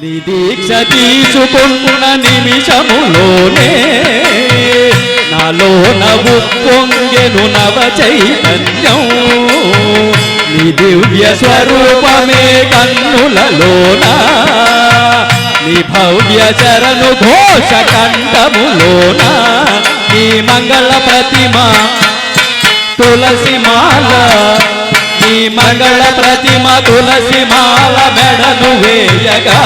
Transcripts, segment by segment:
నిదీక్ష తీసుకున్న నిమిషములోనే నాలో నవ్వు పొంగెను నవ చైతన్యం. నీ దివ్య స్వరూపమే కన్నులలోన నీ భవ్య చరణు ఘోష కంఠములోన నీ మంగళ ప్రతిమ తులసి మాల నీ మంగళ ప్రతిమ తులసి మాల. మెడను వేయగా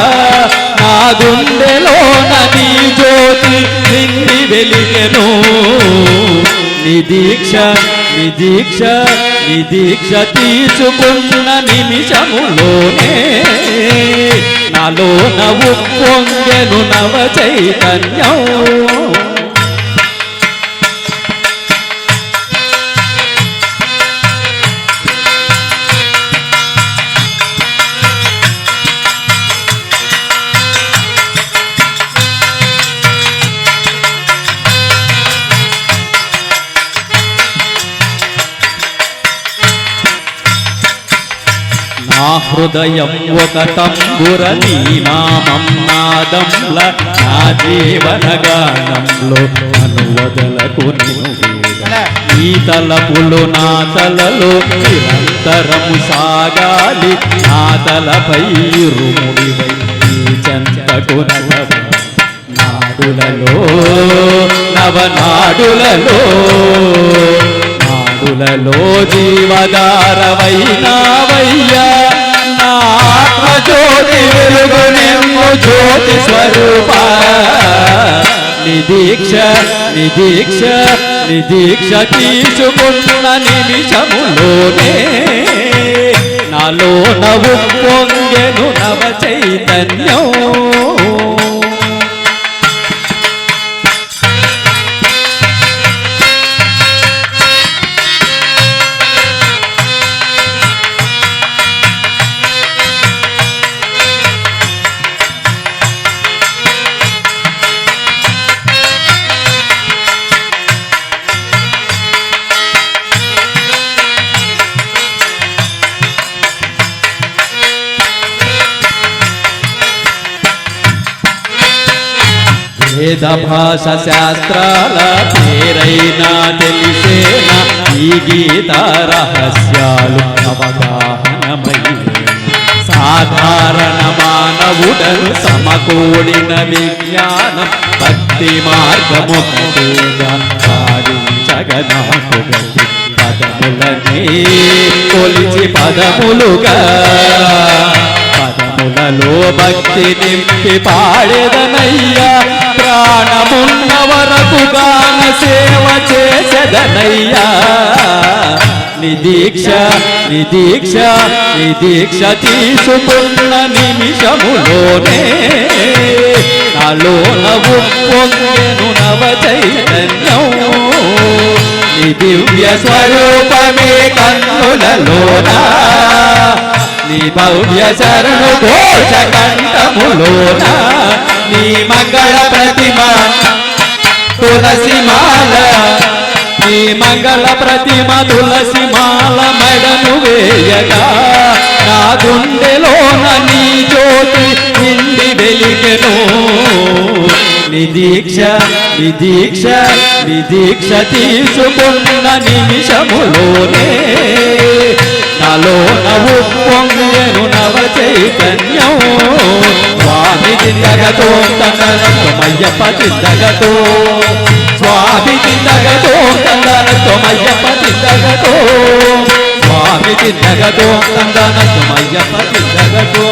నా గుండెలోన నీ జ్యోతి నిండి వెలిగెను. నిదీక్ష నిదీక్ష నిదీక్ష తీసుకున్న నిమిషములోనే నాలో నవ్వు పొంగెను నవ చైతన్యం నా హృదయం ఒక తంబుర నీ నామం నాదంల నా జీవన గానంలో అనువదలకు ఈ తలపులు నా తలలో నిరంతరము సాగాలి. నా తలపై రుముడివై చెంతకు నాడులలో నవనాడులలో నాడులలో జీవదారవైనావయ్యా జ్యోతి స్వరూప నిదీక్ష నిదీక్ష నిదీక్ష తీసుకుంటున్న నిమిషములోనే నాలో నవ్వు పొంగెను నవ చైతన్యం వేద భాష శాస్త్రాల పేరైనా తెలిసేనా ఈ గీత రహస్యాలు అవగాహనమై సాధారణ మానవుడను సమకూడిన విజ్ఞానం భక్తి మార్గము సాధించగనాకు పదములనే కొలిచి పదములుగా పదములలో భక్తి నింపి పాడేదనయ్యా. ప్రాణమున్న వరకు గాన సేవ చేసేదనయ్యా. నిదీక్ష నిదీక్ష నిదీక్ష తీసుకున్న నిమిషములోనే నాలో నవ్వు పొంగెను నవ చైతన్యం నీ దివ్య స్వరూపమే కన్నులలోనా? నీ భవ్య శరణు ఘోష కంఠములోన నీ మంగళ ప్రతిమ తులసి మాల నీ మంగళ ప్రతిమ తులసి మాల మెడను వేయగా నా గుండెలోన నీ జ్యోతి నిండి వెలిగెను. నిదీక్ష నిదీక్ష నిదీక్ష తీసుకున్న నిమిషములోనే నాలో నవ్వు చిందగతో తనరత్వమయ్యప్ప చిందగతో స్వామి చిందగతో తనరత్వమయ్యప్ప చిందగతో స్వామి చిందగతో తనరత్వమయ్యప్ప చిందగతో